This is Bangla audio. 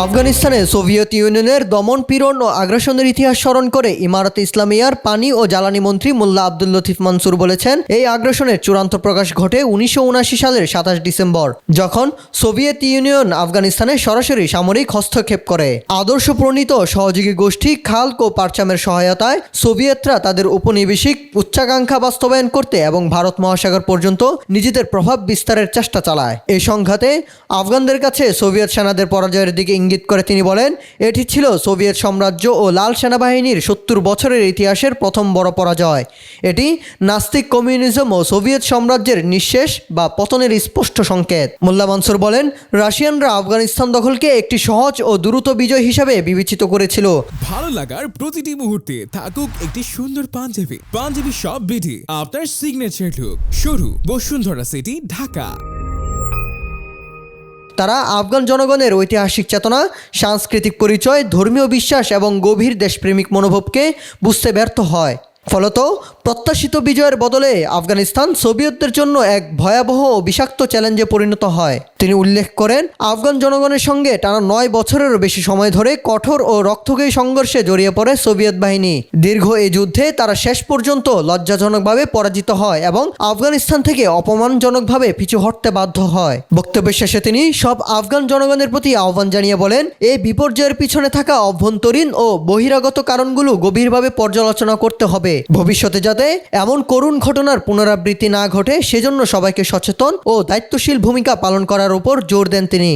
আফগানিস্তানে সোভিয়েত ইউনিয়নের দমন পীড়ন ও আগ্রাসনের ইতিহাস স্মরণ করে ইমারত ইসলামিয়ার পানি ও জ্বালানি মন্ত্রী মোল্লা আব্দুল লতিফ মনসুর বলেছেন, এই আগ্রাসনের চূড়ান্ত প্রকাশ ঘটে উনিশশো উনআশি সালের সাতাশ ডিসেম্বর, যখন সোভিয়েত ইউনিয়ন আফগানিস্তানে সরাসরি সামরিক হস্তক্ষেপ করে। আদর্শ প্রণীত সহযোগী গোষ্ঠী খালক ও পারচামের সহায়তায় সোভিয়েতরা তাদের উপনিবেশিক উচ্চাকাঙ্ক্ষা বাস্তবায়ন করতে এবং ভারত মহাসাগর পর্যন্ত নিজেদের প্রভাব বিস্তারের চেষ্টা চালায়। এই সংঘাতে আফগানদের কাছে সোভিয়েত সেনাদের পরাজয়ের দিকে ইঙ্গিত করে তিনি বলেন, এটি ছিল সোভিয়েত সাম্রাজ্য ও লাল সেনাবাহিনীর সত্তর বছরের ইতিহাসের প্রথম বড় পরাজয়। এটি নাস্তিক কমিউনিজম ও সোভিয়েত সাম্রাজ্যের নিঃশেষ বা পতনের স্পষ্ট সংকেত। মোল্লা মনসুর বলেন, রাশিয়ানরা আফগানিস্তান দখলকে একটি সহজ ও দ্রুত বিজয় হিসাবে বিবেচিত করেছিল। ভালো লাগার প্রতিটি মুহূর্তে থাকুক একটি সুন্দর পাঞ্জাবি। পাঞ্জাবি সব বিধি। আপনার সিগনেচার লুক শুরু, বসুন্ধরা সিটি ঢাকা। তারা আফগান জনগণের ঐতিহাসিক চেতনা, সাংস্কৃতিক পরিচয়, ধর্মীয় বিশ্বাস এবং গভীর দেশপ্রেমিক মনোভাবকে বুঝতে ব্যর্থ হয়। ফলত প্রত্যাশিত বিজয়ের বদলে আফগানিস্তান সোভিয়েতদের জন্য এক ভয়াবহ ও বিষাক্ত চ্যালেঞ্জে পরিণত হয়। তিনি উল্লেখ করেন, আফগান জনগণের সঙ্গে টানা নয় বছরেরও বেশি সময় ধরে কঠোর ও রক্তক্ষয়ী সংঘর্ষে জড়িয়ে পড়ে সোভিয়েত বাহিনী। দীর্ঘ এই যুদ্ধে তারা শেষ পর্যন্ত লজ্জাজনকভাবে পরাজিত হয় এবং আফগানিস্তান থেকে অপমানজনকভাবে পিছু হটতে বাধ্য হয়। বক্তব্যের শেষে তিনি সব আফগান জনগণের প্রতি আহ্বান জানিয়ে বলেন এই বিপর্যয়ের পিছনে থাকা অভ্যন্তরীণ ও বহিরাগত কারণগুলো গভীরভাবে পর্যালোচনা করতে হবে। ভবিষ্যতে যাতে এমন করুণ ঘটনার পুনরাবৃত্তি না ঘটে, সেজন্য সবাইকে সচেতন ও দায়িত্বশীল ভূমিকা পালন করার উপর জোর দেন তিনি।